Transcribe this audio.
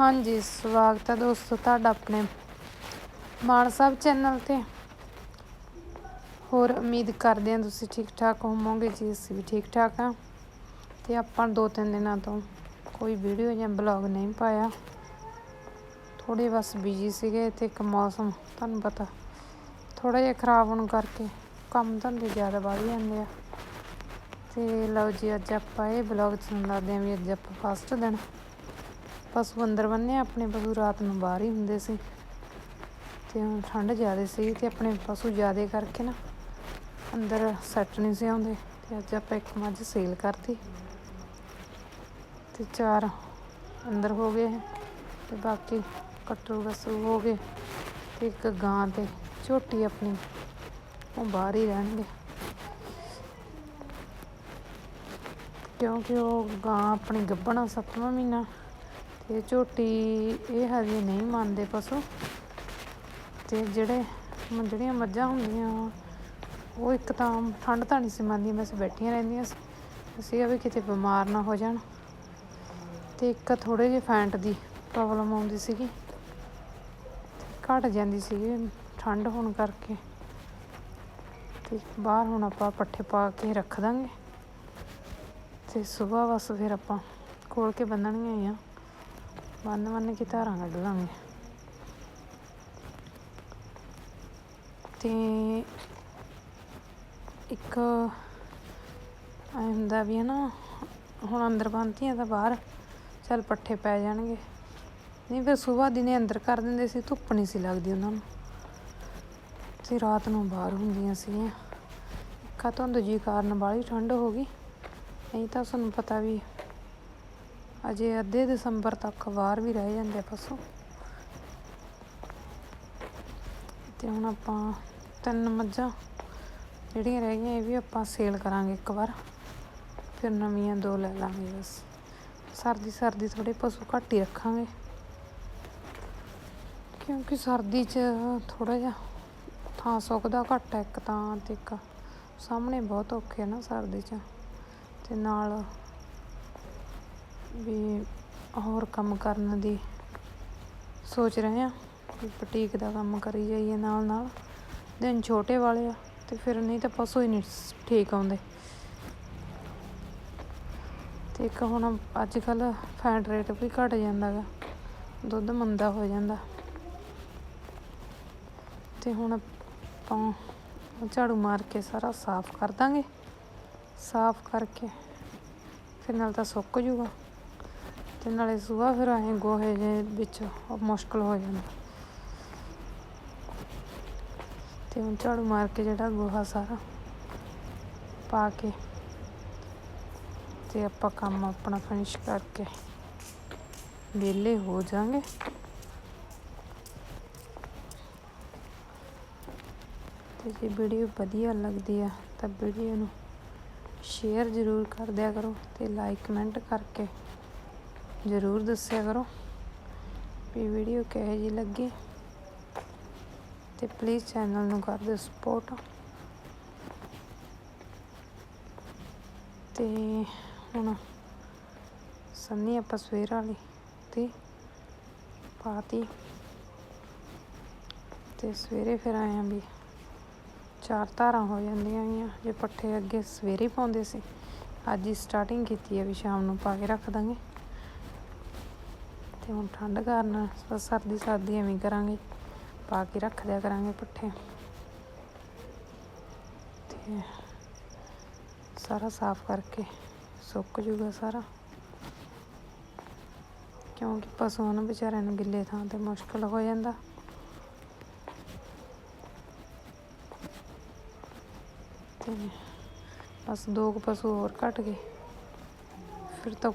ਹਾਂਜੀ, ਸਵਾਗਤ ਹੈ ਦੋਸਤੋ ਤੁਹਾਡਾ ਆਪਣੇ ਮਾਨ ਸਾਹਿਬ ਚੈਨਲ ਤੇ। ਹੋਰ ਉਮੀਦ ਕਰਦੇ ਹਾਂ ਤੁਸੀਂ ਠੀਕ ਠਾਕ ਹੋਵੋਗੇ, ਜੀ ਅਸੀਂ ਵੀ ਠੀਕ ਠਾਕ ਹਾਂ। ਤੇ ਆਪਾਂ ਦੋ ਤਿੰਨ ਦਿਨਾਂ ਤੋਂ ਕੋਈ ਵੀਡੀਓ ਜਾਂ ਬਲੌਗ ਨਹੀਂ ਪਾਇਆ। ਥੋੜੇ ਬਸ ਬਿਜ਼ੀ ਸੀਗੇ ਤੇ ਇੱਕ ਮੌਸਮ ਤੁਹਾਨੂੰ ਪਤਾ ਥੋੜਾ ਜਿਹਾ ਖਰਾਬ ਹੋਣ ਕਰਕੇ ਕੰਮ ਧੰਦੇ ਜ਼ਿਆਦਾ ਵੱਧ ਜਾਂਦੇ ਆ। ਤੇ ਲਓ ਜੀ, ਅੱਜ ਆਪਾਂ ਇਹ ਬਲੌਗ ਚ ਦੱਸਦੇ ਹਾਂ ਵੀ ਅੱਜ ਆਪਾਂ ਫਸਟ ਦਿਨ ਪਸ਼ੂ ਅੰਦਰ ਬੰਨੇ ਆਪਣੇ ਪਸ਼ੂ ਰਾਤ ਨੂੰ ਬਾਹਰ ਹੀ ਹੁੰਦੇ ਸੀ। ਤੇ ਹੁਣ ਠੰਡ ਜ਼ਿਆਦਾ ਸੀ ਤੇ ਆਪਣੇ ਪਸ਼ੂ ਜ਼ਿਆਦਾ ਕਰਕੇ ਨਾ ਅੰਦਰ ਸੈੱਟ ਨਹੀਂ ਸੀ ਆਉਂਦੇ ਤੇ ਅੱਜ ਆਪਾਂ ਇੱਕ ਮੱਝ ਸੇਲ ਕਰਤੀ ਤੇ ਚਾਰ ਅੰਦਰ ਹੋ ਗਏ ਤੇ ਬਾਕੀ ਕੱਟੂ ਬਸੂ ਹੋ ਗਏ ਤੇ ਇੱਕ ਗਾਂ ਤੇ ਝੋਟੀ ਆਪਣੀ, ਉਹ ਬਾਹਰ ਹੀ ਰਹਿਣਗੇ। ਕਿਉਂਕਿ ਉਹ ਗਾਂ ਆਪਣੀ ਗੱਭਣਾ ਸੱਤਵਾਂ ਮਹੀਨਾ ਤੇ ਝੋਟੀ ਇਹ ਹਜੇ ਨਹੀਂ ਮੰਨਦੇ ਪਸ਼ੂ। ਤੇ ਜਿਹੜੇ ਜਿਹੜੀਆਂ ਮੱਝਾਂ ਹੁੰਦੀਆਂ, ਉਹ ਇੱਕ ਤਾਂ ਠੰਡ ਤਾਂ ਨਹੀਂ ਸੀ ਮੰਨਦੀਆਂ ਬਸ ਬੈਠੀਆਂ ਰਹਿੰਦੀਆਂ ਸੀ। ਅਸੀਂ ਵੀ ਕਿਤੇ ਬਿਮਾਰ ਨਾ ਹੋ ਜਾਣ। ਤੇ ਇੱਕ ਥੋੜੇ ਜਿਹੇ ਫੈਂਟ ਦੀ ਪ੍ਰੋਬਲਮ ਆਉਂਦੀ ਸੀਗੀ। ਘਟ ਜਾਂਦੀ ਸੀਗੀ, ਠੰਡ ਹੋਣ ਕਰਕੇ। ਤੇ ਬਾਹਰ ਹੁਣ ਆਪਾਂ ਪੱਠੇ ਪਾ ਕੇ ਰੱਖ ਦਾਂਗੇ। ਤੇ ਸਵੇਰ ਬਸ ਫਿਰ ਆਪਾਂ ਖੋਲ ਕੇ ਬੰਨਣੀਆਂ ਆ। ਬੰਨ ਬੰਨ ਕੇ ਧਾਰਾਂ ਕੱਢ ਲਾਂਗੇ ਤੇ ਇੱਕ ਐ ਹੁੰਦਾ ਵੀ ਹੈ ਨਾ ਹੁਣ ਅੰਦਰ ਬੰਨਤੀਆਂ ਤਾਂ ਬਾਹਰ ਚੱਲ ਪੱਠੇ ਪੈ ਜਾਣਗੇ ਨਹੀਂ ਫਿਰ ਸਵੇਰ ਦਿਨੇ ਅੰਦਰ ਕਰ ਦਿੰਦੇ ਸੀ ਧੁੱਪ ਨਹੀਂ ਸੀ ਲੱਗਦੀ ਉਹਨਾਂ ਨੂੰ ਤੇ ਰਾਤ ਨੂੰ ਬਾਹਰ ਹੁੰਦੀਆਂ ਸੀਗੀਆਂ ਇੱਕਾ ਧੁੰਦ ਜੀ ਕਾਰਨ ਬਾਹਲੀ ਠੰਡ ਹੋ ਗਈ ਨਹੀਂ ਤਾਂ ਤੁਹਾਨੂੰ ਪਤਾ ਵੀ ਅਜੇ ਅੱਧੇ ਦਸੰਬਰ ਤੱਕ ਬਾਹਰ ਵੀ ਰਹਿ ਜਾਂਦੇ ਆ ਪਸ਼ੂ। ਤੇ ਹੁਣ ਆਪਾਂ ਤਿੰਨ ਮੱਝਾਂ ਜਿਹੜੀਆਂ ਰਹਿ ਗਈਆਂ, ਇਹ ਵੀ ਆਪਾਂ ਸੇਲ ਕਰਾਂਗੇ ਇੱਕ ਵਾਰ। ਫਿਰ ਨਵੀਆਂ ਦੋ ਲੈ ਲਾਂਗੇ ਬਸ। ਸਰਦੀ ਸਰਦੀ ਥੋੜੇ ਪਸ਼ੂ ਘੱਟ ਹੀ ਰੱਖਾਂਗੇ। ਕਿਉਂਕਿ ਸਰਦੀ 'ਚ ਥੋੜਾ ਜਿਹਾ ਥਾਂ ਸੁੱਕਦਾ ਘੱਟ ਹੈ ਇੱਕ ਤਾਂ ਤੇ ਇੱਕ। ਸਾਹਮਣੇ ਬਹੁਤ ਔਖੇ ਨਾ ਸਰਦੀ 'ਚ। ਤੇ ਨਾਲ ਵੀ ਹੋਰ ਕੰਮ ਕਰਨ ਦੀ ਸੋਚ ਰਹੇ ਆ ਵੀ ਬੁਟੀਕ ਦਾ ਕੰਮ ਕਰੀ ਜਾਈਏ ਨਾਲ ਨਾਲ। ਦਿਨ ਛੋਟੇ ਵਾਲੇ ਆ ਤੇ ਫਿਰ ਨਹੀਂ ਤਾਂ ਪਸ਼ੂ ਹੀ ਨਹੀਂ ਠੀਕ ਆਉਂਦੇ। ਤੇ ਇੱਕ ਹੁਣ ਅੱਜ ਕੱਲ ਫੈਟ ਰੇਟ ਵੀ ਘਟ ਜਾਂਦਾ ਗਾ, ਦੁੱਧ ਮੰਦਾ ਹੋ ਜਾਂਦਾ। ਤੇ ਹੁਣ ਆਪਾਂ ਝਾੜੂ ਮਾਰ ਕੇ ਸਾਰਾ ਸਾਫ਼ ਕਰ ਦਾਂਗੇ। ਸਾਫ਼ ਕਰਕੇ ਫਿਰ ਨਾਲ ਤਾਂ ਸੁੱਕ ਜੂਗਾ। ਤੇ ਨਾਲੇ ਸੁਆ ਫਿਰ ਐਂ ਗੋਹੇ ਜੇ ਵਿੱਚ ਮੁਸ਼ਕਲ ਹੋ ਜਾਂਦਾ। ਤੇ ਹੁਣ ਝਾੜੂ ਮਾਰ ਕੇ ਜਿਹੜਾ ਗੋਹਾ ਸਾਰਾ ਪਾ ਕੇ ਤੇ ਆਪਾਂ ਕੰਮ ਆਪਣਾ ਫਿਨਿਸ਼ ਕਰਕੇ ਵਿਹਲੇ ਹੋ ਜਾਾਂਗੇ ਤੇ ਜੇ ਵੀਡੀਓ ਵਧੀਆ ਲੱਗਦੀ ਆ ਤਾਂ ਵੀਡੀਓ ਨੂੰ ਸ਼ੇਅਰ ਜ਼ਰੂਰ ਕਰ ਦਿਆ ਕਰੋ ਤੇ ਲਾਈਕ ਕਮੈਂਟ ਕਰਕੇ ਜ਼ਰੂਰ ਦੱਸਿਆ ਕਰੋ ਵੀ ਵੀਡੀਓ ਕਿਹੋ ਜਿਹੀ ਲੱਗੀ ਤੇ ਪਲੀਜ਼ ਚੈਨਲ ਨੂੰ ਕਰ ਦਿਓ ਸਪੋਰਟ ਤੇ ਹੁਣ ਸੰਨੀ ਆਪਾਂ ਸਵੇਰ ਵਾਲੀ ਤੇ ਪਾਤੀ ਤੇ ਸਵੇਰੇ ਫਿਰ ਆਇਆ ਵੀ ਚਾਰ ਧਾਰਾਂ ਹੋ ਜਾਂਦੀਆਂ ਗੀਆਂ ਜੇ ਪੱਠੇ ਅੱਗੇ ਸਵੇਰੇ ਪਾਉਂਦੇ ਸੀ, ਅੱਜ ਹੀ ਸਟਾਰਟਿੰਗ ਕੀਤੀ ਹੈ ਵੀ ਸ਼ਾਮ ਨੂੰ ਪਾ ਕੇ ਰੱਖ ਦਾਂਗੇ। ਤੇ ਹੁਣ ਠੰਡ ਕਾਰਨ ਬਸ ਸਰਦੀ ਸਰਦੀ ਐਵੇਂ ਹੀ ਕਰਾਂਗੇ। ਪਾ ਕੇ ਰੱਖ ਦਿਆ ਕਰਾਂਗੇ ਪੱਠੇ। ਤੇ ਸਾਰਾ ਸਾਫ਼ ਕਰਕੇ ਸੁੱਕ ਜੂਗਾ ਸਾਰਾ। ਕਿਉਂਕਿ ਪਸ਼ੂਆਂ ਨੂੰ ਵਿਚਾਰਿਆਂ ਨੂੰ ਗਿੱਲੇ ਥਾਂ ਤੇ ਮੁਸ਼ਕਲ ਹੋ ਜਾਂਦਾ। ਤੇ ਬਸ ਦੋ ਕੁ ਪਸ਼ੂ ਹੋਰ ਘਟ ਗਏ। ਫਿਰ ਤਾਂ